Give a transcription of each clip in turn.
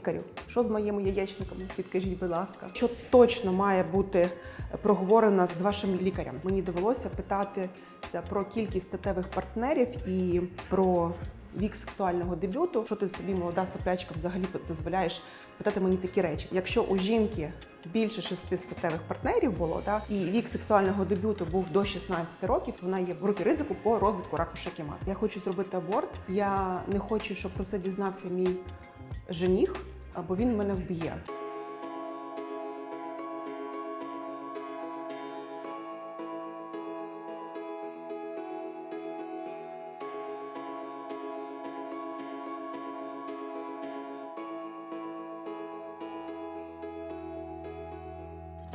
Лікарю, що з моїми яєчниками? Підкажіть, будь ласка, що точно має бути проговорено з вашим лікарем? Мені довелося питатися про кількість статевих партнерів і про вік сексуального дебюту. Що ти собі молода соплячка взагалі дозволяєш питати мені такі речі? Якщо у жінки більше шести статевих партнерів було, да, і вік сексуального дебюту був до 16 років, вона є в групі ризику по розвитку раку матки. Я хочу зробити аборт. Я не хочу, щоб про це дізнався мій жених, або він мене вб'є.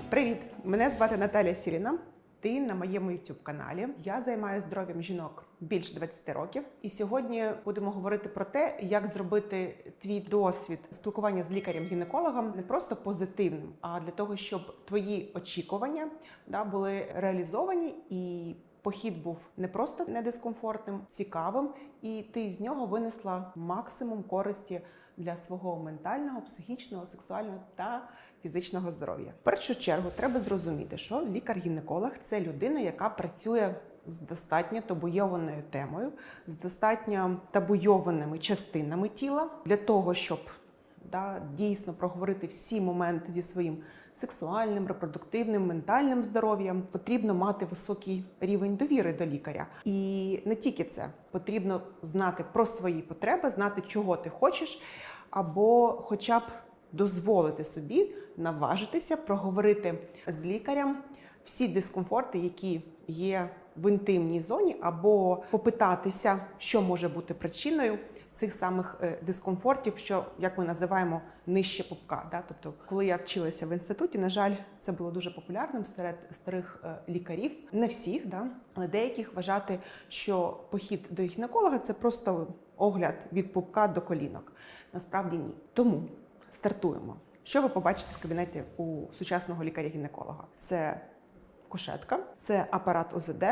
Привіт! Мене звати Наталя Сіріна. Ти на моєму youtube каналі. Я займаюся здоров'ям жінок більше 20 років. І сьогодні будемо говорити про те, як зробити твій досвід спілкування з лікарем-гінекологом не просто позитивним, а для того, щоб твої очікування да, були реалізовані і. Похід був не просто недискомфортним, цікавим, і ти з нього винесла максимум користі для свого ментального, психічного, сексуального та фізичного здоров'я. В першу чергу треба зрозуміти, що лікар-гінеколог це людина, яка працює з достатньо табуйованою темою, з достатньо табуйованими частинами тіла для того, щоб да, дійсно проговорити всі моменти зі своїм сексуальним, репродуктивним, ментальним здоров'ям, потрібно мати високий рівень довіри до лікаря. І не тільки це потрібно знати про свої потреби, знати, чого ти хочеш, або хоча б дозволити собі наважитися проговорити з лікарем всі дискомфорти, які є в інтимній зоні, або попитатися, що може бути причиною цих самих е, дискомфортів, що як ми називаємо нижче пупка. Да? Тобто, коли я вчилася в інституті, на жаль, це було дуже популярним серед старих е, лікарів, не всіх, да? але деяких вважати, що похід до гінеколога це просто огляд від пупка до колінок. Насправді ні. Тому стартуємо. Що ви побачите в кабінеті у сучасного лікаря-гінеколога? Це кушетка, це апарат ОЗД,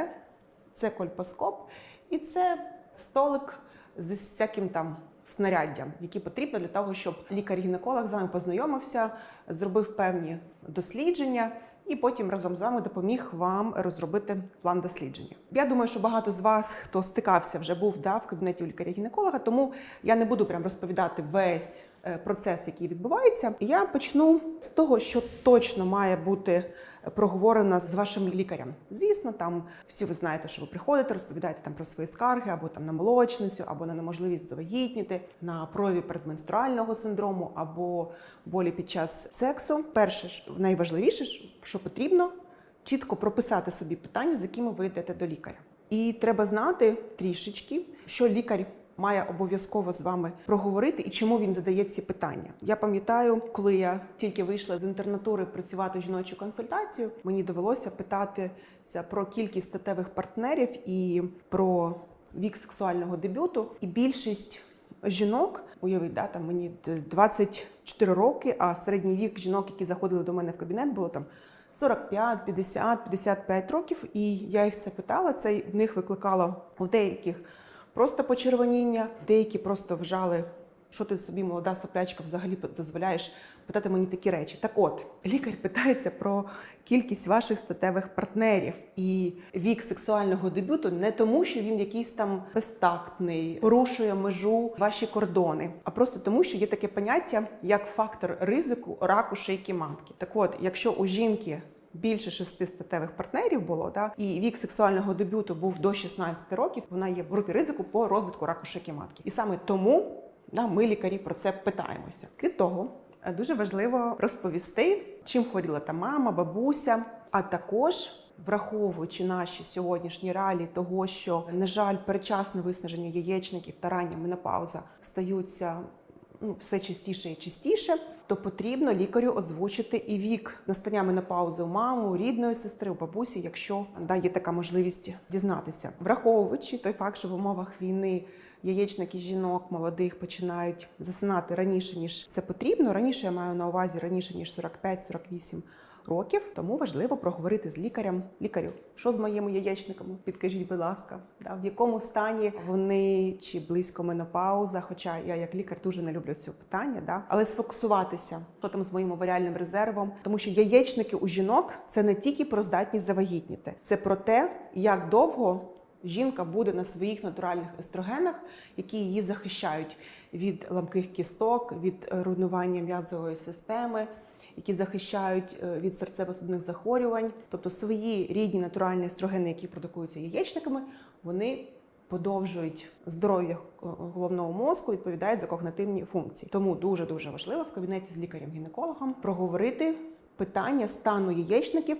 це кольпоскоп і це столик з всяким там снаряддям, які потрібно для того, щоб лікар-гінеколог з вами познайомився, зробив певні дослідження. І потім разом з вами допоміг вам розробити план дослідження. Я думаю, що багато з вас, хто стикався, вже був да, в кабінеті у лікаря-гінеколога, тому я не буду прям розповідати весь е, процес, який відбувається. Я почну з того, що точно має бути проговорено з вашим лікарем. Звісно, там всі ви знаєте, що ви приходите, розповідаєте там про свої скарги, або там на молочницю, або на неможливість завагітніти, на прояві передменструального синдрому, або болі під час сексу. Перше найважливіше, що потрібно чітко прописати собі питання, з якими ви йдете до лікаря. І треба знати трішечки, що лікар має обов'язково з вами проговорити і чому він задає ці питання. Я пам'ятаю, коли я тільки вийшла з інтернатури працювати жіночу консультацію, мені довелося питатися про кількість статевих партнерів і про вік сексуального дебюту. І більшість жінок, уявіть, да, там мені 24 роки, а середній вік жінок, які заходили до мене в кабінет, було там. 45, 50, 55 років, і я їх це питала. Це в них викликало у деяких просто почервоніння, деякі просто вжали, що ти собі, молода соплячка, взагалі дозволяєш питати мені такі речі. Так от, лікар питається про кількість ваших статевих партнерів і вік сексуального дебюту не тому, що він якийсь там безтактний, порушує межу ваші кордони, а просто тому, що є таке поняття як фактор ризику раку шийки матки. Так от, якщо у жінки більше шести статевих партнерів було, да, і вік сексуального дебюту був до 16 років, вона є в групі ризику по розвитку раку шийки матки. І саме тому да, ми лікарі про це питаємося. Крім того, дуже важливо розповісти, чим хворіла та мама, бабуся, а також. Враховуючи наші сьогоднішні реалії того, що на жаль, передчасне виснаження яєчників та рання менопауза стаються все частіше і частіше, то потрібно лікарю озвучити і вік настання менопаузи у маму, у рідної сестри, у бабусі, якщо да, є така можливість дізнатися, враховуючи той факт, що в умовах війни. Яєчники жінок молодих починають засинати раніше ніж це потрібно. Раніше я маю на увазі раніше ніж 45-48 років, тому важливо проговорити з лікарем. Лікарю, що з моїми яєчниками? Підкажіть, будь ласка, да, в якому стані вони чи близько менопауза? Хоча я як лікар дуже не люблю це питання, да? але сфокусуватися, що там з моїм оваріальним резервом, тому що яєчники у жінок це не тільки про здатність завагітніти, це про те, як довго жінка буде на своїх натуральних естрогенах, які її захищають від ламких кісток, від е, руйнування м'язової системи, які захищають е, від серцево-судинних захворювань. Тобто свої рідні натуральні естрогени, які продукуються яєчниками, вони подовжують здоров'я е, головного мозку, відповідають за когнитивні функції. Тому дуже дуже важливо в кабінеті з лікарем-гінекологом проговорити питання стану яєчників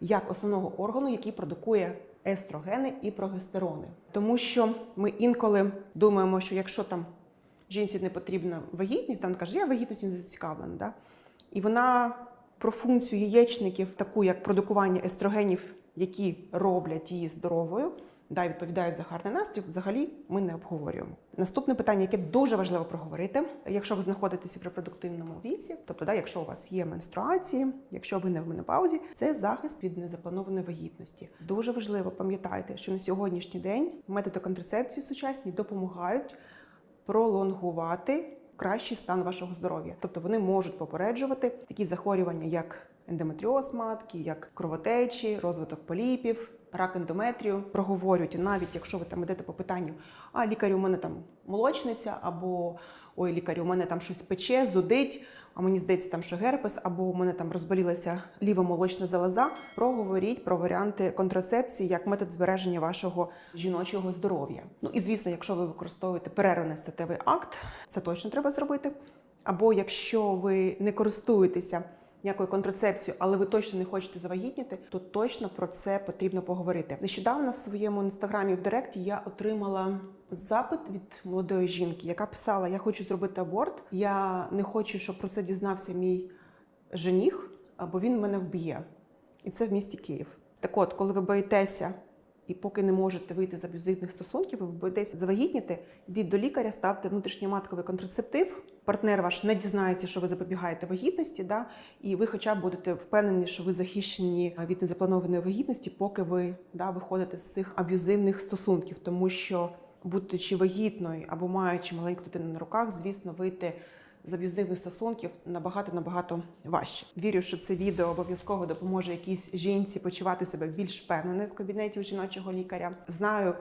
як основного органу, який продукує естрогени і прогестерони. Тому що ми інколи думаємо, що якщо там жінці не потрібна вагітність, там каже, я вагітністю не зацікавлена. Да? І вона про функцію яєчників, таку як продукування естрогенів, які роблять її здоровою, да, відповідають за гарний настрій, взагалі ми не обговорюємо. Наступне питання, яке дуже важливо проговорити, якщо ви знаходитеся в репродуктивному віці, тобто, да, якщо у вас є менструації, якщо ви не в менопаузі, це захист від незапланованої вагітності. Дуже важливо пам'ятайте, що на сьогоднішній день методи контрацепції сучасні допомагають пролонгувати кращий стан вашого здоров'я. Тобто вони можуть попереджувати такі захворювання, як ендометріоз матки, як кровотечі, розвиток поліпів, рак ендометрію. Проговорюють, навіть якщо ви там йдете по питанню, а лікарю, у мене там молочниця, або ой, лікарю, у мене там щось пече, зудить. А мені здається, там що герпес, або у мене там розболілася ліва молочна залоза. Проговоріть про варіанти контрацепції як метод збереження вашого жіночого здоров'я. Ну і звісно, якщо ви використовуєте перерваний статевий акт, це точно треба зробити. Або якщо ви не користуєтеся ніякою контрацепцією, але ви точно не хочете завагітніти, то точно про це потрібно поговорити. Нещодавно в своєму інстаграмі в Директі я отримала запит від молодої жінки, яка писала: Я хочу зробити аборт. Я не хочу, щоб про це дізнався мій жених, бо він мене вб'є. І це в місті Київ. Так от, коли ви боїтеся і поки не можете вийти з аб'юзивних стосунків, ви боїтеся завагітніти, йдіть до лікаря, ставте внутрішньоматковий контрацептив. Партнер ваш не дізнається, що ви запобігаєте вагітності, да? і ви хоча б будете впевнені, що ви захищені від незапланованої вагітності, поки ви да, виходите з цих аб'юзивних стосунків, тому що будучи вагітною або маючи маленьку дитину на руках, звісно, вийти з аб'юзивних стосунків набагато набагато важче. Вірю, що це відео обов'язково допоможе якійсь жінці почувати себе більш впевненою в кабінеті у жіночого лікаря. Знаю.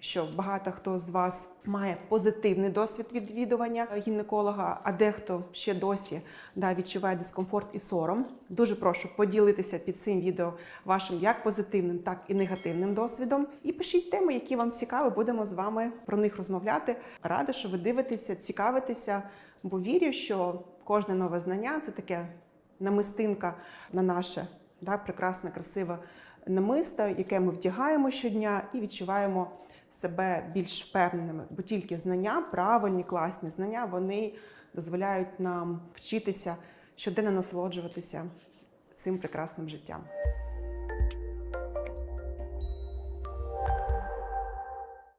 Що багато хто з вас має позитивний досвід відвідування гінеколога, а дехто ще досі да, відчуває дискомфорт і сором. Дуже прошу поділитися під цим відео вашим як позитивним, так і негативним досвідом. І пишіть теми, які вам цікаві. Будемо з вами про них розмовляти. Рада, що ви дивитеся, цікавитеся, бо вірю, що кожне нове знання це таке намистинка на наше да, прекрасне, красиве намисто, яке ми вдягаємо щодня і відчуваємо себе більш впевненими, бо тільки знання, правильні, класні знання, вони дозволяють нам вчитися щоденно насолоджуватися цим прекрасним життям.